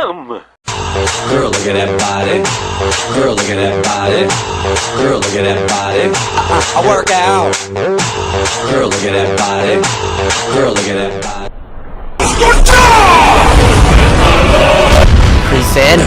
Girl, look at that body. Girl, look at that body. Girl, look at that body. I, I, work out. Girl, look at that body. Girl, look at that body. Present.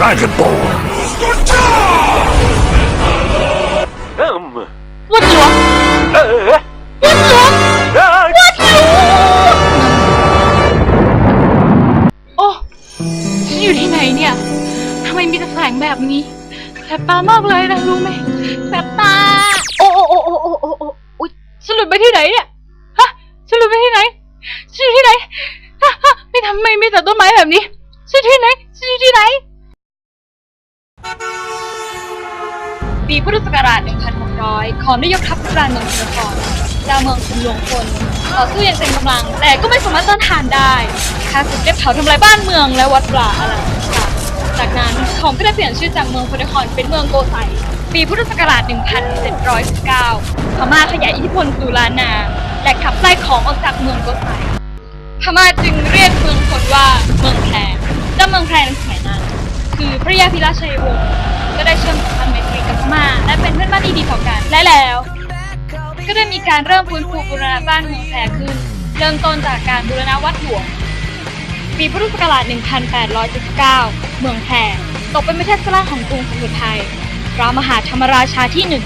ซนต์วัดหลวงวัดหลวงวัดหลวงโอ้ฉันอยู่ที่ไหนเนี่ยทำไมมีแต่แสงแบบนี้แสบตามากเลยนะรู้ไหมแสบตา โอ้โอ้โอ้โอ้โอ้โอ้โอ้อุ๊ยฉันหลุดไปที่ไหนเนี่ยฮะฉันหลุดไปที่ไหนฉันอยู่ที่ไหนฮะฮะไม่ทำไมมีแต่ต้นไม้แบบนี้ฉันอยู่ที่ไหนฉันอยู่ที่ไหน ปีพุทธศักราช 1600 ของนายกทัพกรานเมืองนครเจ้าเมืองชุมหลวงพลต่อสู้อย่างเต็มกำลัง แต่ก็ไม่สามารถต้านทานได้ข้าศึกได้เผาทำลายบ้านเมืองและวัดป่าอาราค่ะจากนั้นเขาก็ได้เปลี่ยนชื่อจากเมืองพนครเป็นเมืองโกไสปีพุทธศักราช 1719 พม่าขยายอิทธิพลสู่ล้านนา และขับไล่ของออกจากเมืองโกไสพม่าจึงเรียกเมืองพลว่าเมืองแพร่เจ้าเมืองแพร่ในสมัยนั้น คือพระยาพิราชชัยวงศ์ก็ได้เชื่อมสัมพันธ์ไมตรีกับพม่าและเป็นเพื่อนบ้านที่ดีต่อกันและแล้ว ก็ได้มีการเริ่มฟื้นฟูบูรณะบ้านเมืองแพร่ขึ้น เริ่มต้นจากการบูรณะวัดหลวงปีพุทธศักราช 1879 เมืองแพร่ตกเป็นประเทศสลาของกรุงสุโขทัยพระมหาธรรมราชาที่หนึ่ง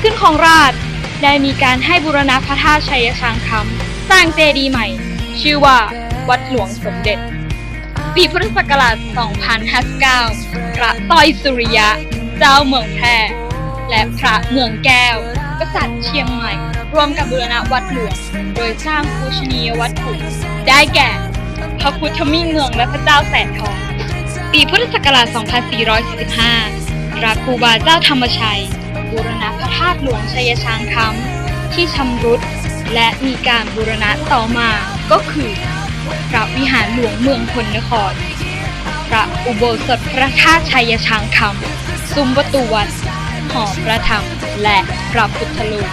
ขึ้นของราชย์ได้มีการให้บูรณะพระธาตุชัยชางคำสร้างเจดีย์ใหม่ ชื่อว่าวัดหลวงสมเด็จ ปีพุทธศักราช 2059 พระต้อยสุริยะ เจ้าเมืองแพร่และพระเมืองแก้ว กษัตริย์เชียงใหม่ รวมกับบูรณะวัดหลวง โดยสร้างปูชนียวัตถุ ได้แก่ พระพุทธมิ่งเมืองและพระเจ้าแสนทอง ปีพุทธศักราช 2445 พระครูบาเจ้าธรรมชัย บูรณะพระธาตุหลวงชัยชางคำที่ชำรุด และมีการบูรณะต่อมาก็คือ พระวิหารหลวงเมืองพลนคร พระอุโบสถพระธาตุชัยชางคำซุ้มประตูวัด หอพระธรรม และพระพุทธรูป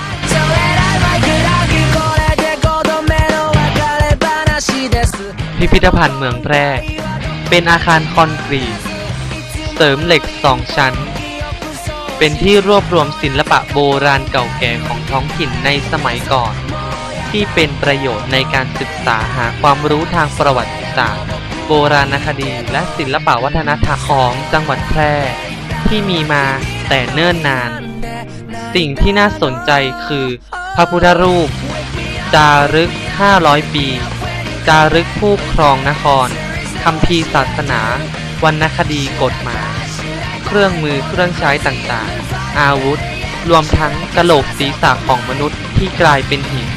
พิพิธภัณฑ์เมืองแพร่ เป็นอาคารคอนกรีต เสริมเหล็กสองชั้น เป็นที่รวบรวมศิลปะโบราณเก่าแก่ของท้องถิ่นในสมัยก่อน ที่เป็นประโยชน์ในการศึกษาหาความรู้ทางประวัติศาสตร์ โบราณคดี และศิลปวัฒนธรรมของจังหวัดแพร่ ที่มีมาแต่เนิ่นนาน สิ่งที่น่าสนใจคือ พระพุทธรูป จารึก 500 ปี จารึกผู้ครองนครคำพีศาสนา วรรณคดีกฎหมาย เครื่องมือเครื่องใช้ต่างๆ อาวุธ รวมทั้งกระโหลกศีรษะของมนุษย์ที่กลายเป็นหิน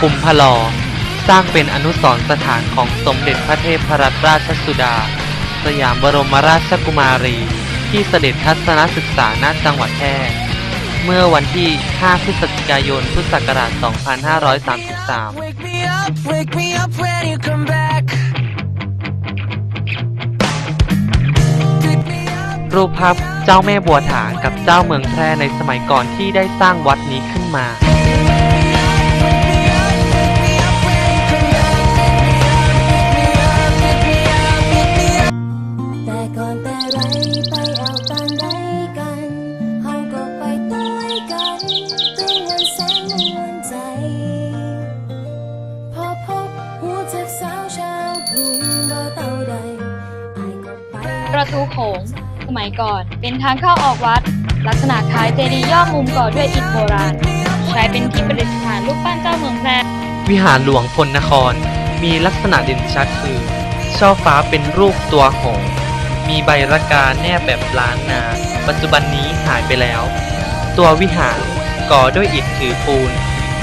คุมพลอ สร้างเป็นอนุสรณ์สถานของสมเด็จพระเทพรัตนราชสุดา สยามบรมราชกุมารี ที่เสด็จทัศนศึกษาณจังหวัดแพร่เมื่อวันที่ 5 พฤศจิกายน พุทธศักราช 2533 รูปภาพเจ้าแม่บัวถางกับเจ้าเมืองแพร่ในสมัยก่อนที่ได้สร้างวัดนี้ขึ้นมา งสมัยก่อน เป็นทางเข้าออกวัด ลักษณะคล้ายเจดีย์ย่อมุมก่อด้วยอิฐโบราณ ใช้เป็นที่ประดิษฐานรูปปั้นเจ้าเมืองแพร่วิหารหลวงพลนคร มีลักษณะเด่นชัดคือ ช่อฟ้าเป็นรูปตัวหงส์มีใบระกาแนบแบบล้านนา ปัจจุบันนี้หายไปแล้ว ตัววิหารก่อด้วยอิฐถือปูน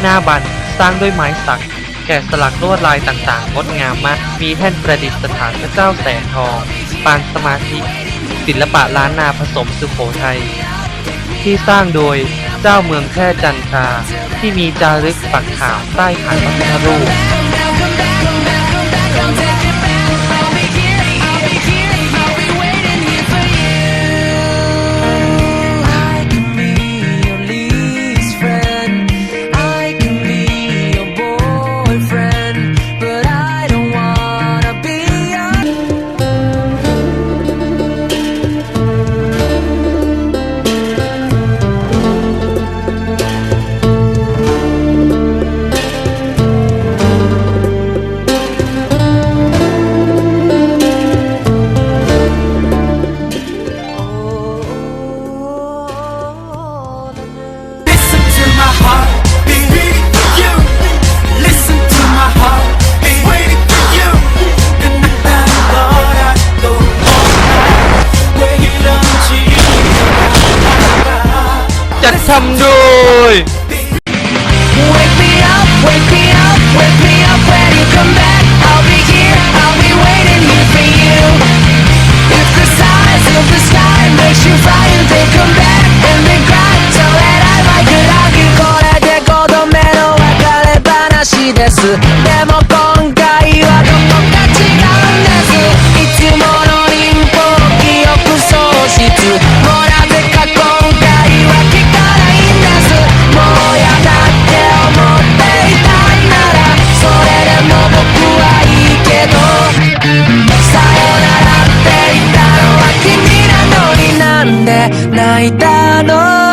หน้าบันสร้างด้วยไม้สัก แกะสลักลวดลายต่างๆ งดงามมาก มีแท่นประดิษฐานพระเจ้าแสนทอง ปางสมาธิ ศิลปะล้านนาผสมสุโขทัย ที่สร้างโดยเจ้าเมืองแพร่จันทราที่มีจารึกปักขาวใต้ฐานพระพุทธรูป ทำโดย Wake me up, wake me up, wake me up when you come back. I'll be here, I'll be waiting here for you. If the size of the sky makes you frightened, then come back and then cry. So that I might get out. これで5度目の別れ話です。でも 泣いたの